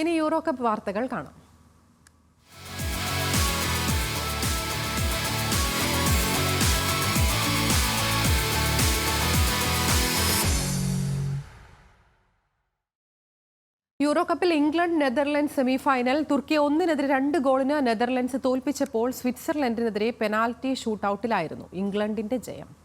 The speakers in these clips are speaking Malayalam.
ഇനി യൂറോ കപ്പ് വാർത്തകൾ കാണാം. യൂറോ കപ്പിൽ ഇംഗ്ലണ്ട് നെതർലൻഡ്സ് സെമിഫൈനൽ. തുർക്കിയെ ഒന്നിനെതിരെ രണ്ട് ഗോളിന് നെതർലൻഡ്സ് തോൽപ്പിച്ചപ്പോൾ സ്വിറ്റ്സർലൻഡിനെതിരെ പെനാൽറ്റി ഷൂട്ടൌട്ടിലായിരുന്നു ഇംഗ്ലണ്ടിന്റെ ജയം.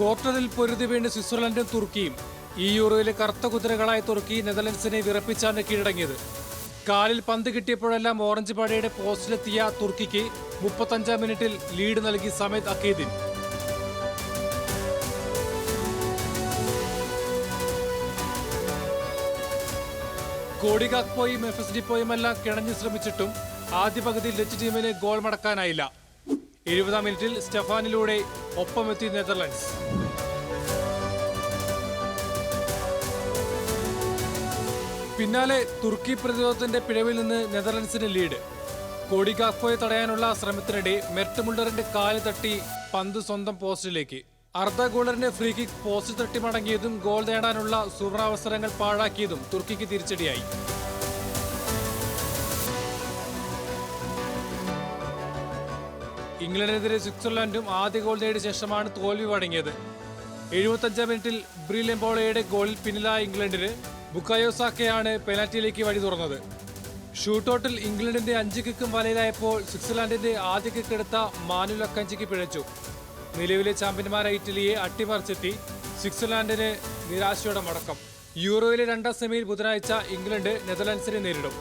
ക്വാർട്ടറിൽ പൊരുതി വീണ് സ്വിറ്റ്സർലൻഡും തുർക്കിയും. ഈ യൂറോയിലെ കറുത്ത കുതിരകളായ തുർക്കി നെതർലൻഡ്സിനെ വിറപ്പിച്ചാണ് കീഴടങ്ങിയത്. കാലിൽ പന്ത് കിട്ടിയപ്പോഴെല്ലാം ഓറഞ്ച് പടയുടെ പോസ്റ്റിലെത്തിയ തുർക്കിക്ക് മുപ്പത്തഞ്ചാം മിനിറ്റിൽ ലീഡ് നൽകി സമേത് അക്കേദിൻ കോടികാക്പോയും എഫ് എസ് ഡിപ്പോയുമെല്ലാം കിണഞ്ഞു ശ്രമിച്ചിട്ടും ആദ്യ പകുതിയിൽ ഡച്ച് ടീമിന് ഗോൾ മടക്കാനായില്ല. എഴുപതാം മിനിറ്റിൽ സ്റ്റെഫാനിലൂടെ ഒപ്പമെത്തി നെതർലൻഡ്സ്. പിന്നാലെ തുർക്കി പ്രതിരോധത്തിന്റെ പിഴവിൽ നിന്ന് നെതർലൻഡ്സിന് ലീഡ്. കോടി ഗാക്പോയെ തടയാനുള്ള ശ്രമത്തിനിടെ മെർട്ട് മുള്ളറിന്റെ കാൽ തട്ടി പന്ത് സ്വന്തം പോസ്റ്റിലേക്ക്. അർദ്ധ ഗോളറിന്റെ ഫ്രീ കിക്ക് പോസ്റ്റ് തട്ടി മടങ്ങിയതും ഗോൾ നേടാനുള്ള സുവർണാവസരങ്ങൾ പാഴാക്കിയതും തുർക്കിക്ക് തിരിച്ചടിയായി. ഇംഗ്ലണ്ടിനെതിരെ സ്വിറ്റ്സർലൻഡും ആദ്യ ഗോൾ നേടിയ ശേഷമാണ് തോൽവി വഴങ്ങിയത്. എഴുപത്തഞ്ചാം മിനിറ്റിൽ ബ്രിലെംബോളയുടെ ഗോളിൽ പിന്നിലായ ഇംഗ്ലണ്ടിന് ബുക്കായോസാക്കയാണ് പെനാൽറ്റിയിലേക്ക് വഴി തുറന്നത്. ഷൂട്ടൌട്ടിൽ ഇംഗ്ലണ്ടിന്റെ അഞ്ച് കിക്കും വലയിലായപ്പോൾ സ്വിറ്റ്സർലാൻഡിന്റെ ആദ്യ കിക്ക് എടുത്ത മാനു ലക്കഞ്ചിക്ക് പിഴച്ചു. നിലവിലെ ചാമ്പ്യന്മാരായ ഇറ്റലിയെ അട്ടിമറിച്ചെത്തി സ്വിറ്റ്സർലാൻഡിന് നിരാശയുടെ മടക്കം യൂറോയിലെ രണ്ടാം സെമിയിൽ ബുധനാഴ്ച ഇംഗ്ലണ്ട് നെതർലൻഡ്സിനെ നേരിടും.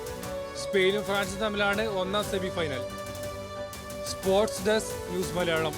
സ്പെയിനും ഫ്രാൻസും തമ്മിലാണ് ഒന്നാം semi final sports desk news Malayalam.